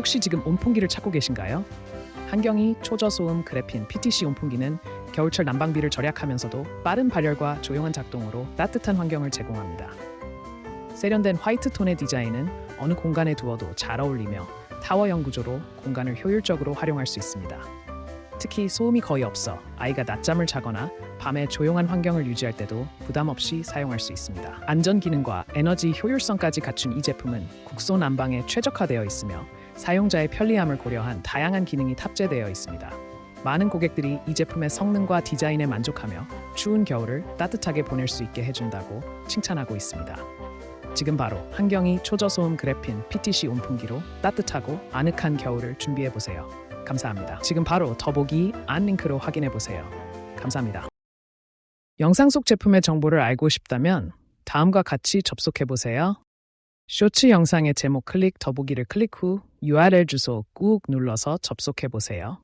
혹시 지금 온풍기를 찾고 계신가요? 한경이 초저소음 그래핀 PTC 온풍기는 겨울철 난방비를 절약하면서도 빠른 발열과 조용한 작동으로 따뜻한 환경을 제공합니다. 세련된 화이트 톤의 디자인은 어느 공간에 두어도 잘 어울리며 타워형 구조로 공간을 효율적으로 활용할 수 있습니다. 특히 소음이 거의 없어 아이가 낮잠을 자거나 밤에 조용한 환경을 유지할 때도 부담 없이 사용할 수 있습니다. 안전 기능과 에너지 효율성까지 갖춘 이 제품은 국소 난방에 최적화되어 있으며 사용자의 편리함을 고려한 다양한 기능이 탑재되어 있습니다. 많은 고객들이 이 제품의 성능과 디자인에 만족하며 추운 겨울을 따뜻하게 보낼 수 있게 해준다고 칭찬하고 있습니다. 지금 바로 한경이 초저소음 그래핀 PTC 온풍기로 따뜻하고 아늑한 겨울을 준비해 보세요. 감사합니다. 지금 바로 더보기 안 링크로 확인해 보세요. 감사합니다. 영상 속 제품의 정보를 알고 싶다면 다음과 같이 접속해 보세요. 쇼츠 영상의 제목 클릭 더보기를 클릭 후 URL 주소 꾹 눌러서 접속해 보세요.